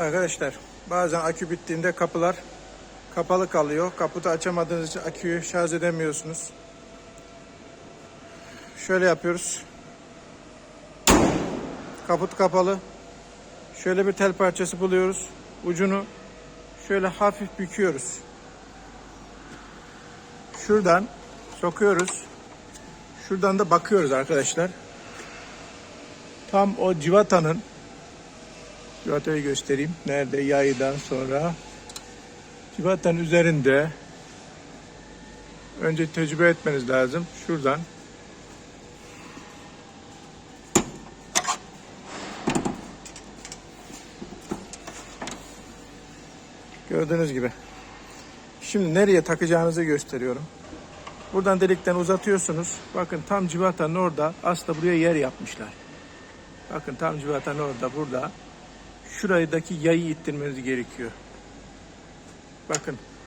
Arkadaşlar bazen akü bittiğinde kapılar kapalı kalıyor. Kaputu açamadığınız için aküyü şarj edemiyorsunuz. Şöyle yapıyoruz. Kaput kapalı. Şöyle bir tel parçası buluyoruz. Ucunu şöyle hafif büküyoruz. Şuradan sokuyoruz. Şuradan da bakıyoruz arkadaşlar. Tam o civatanın civatayı göstereyim. Nerede? Yaydan sonra civatanın üzerinde önce tecrübe etmeniz lazım. Şuradan Gördüğünüz gibi. Şimdi nereye takacağınızı gösteriyorum. Buradan delikten uzatıyorsunuz. Bakın tam civatanın orada aslında buraya yer yapmışlar. Bakın tam civatanın orada burada. Şuradaki yayı ittirmeniz gerekiyor. Bakın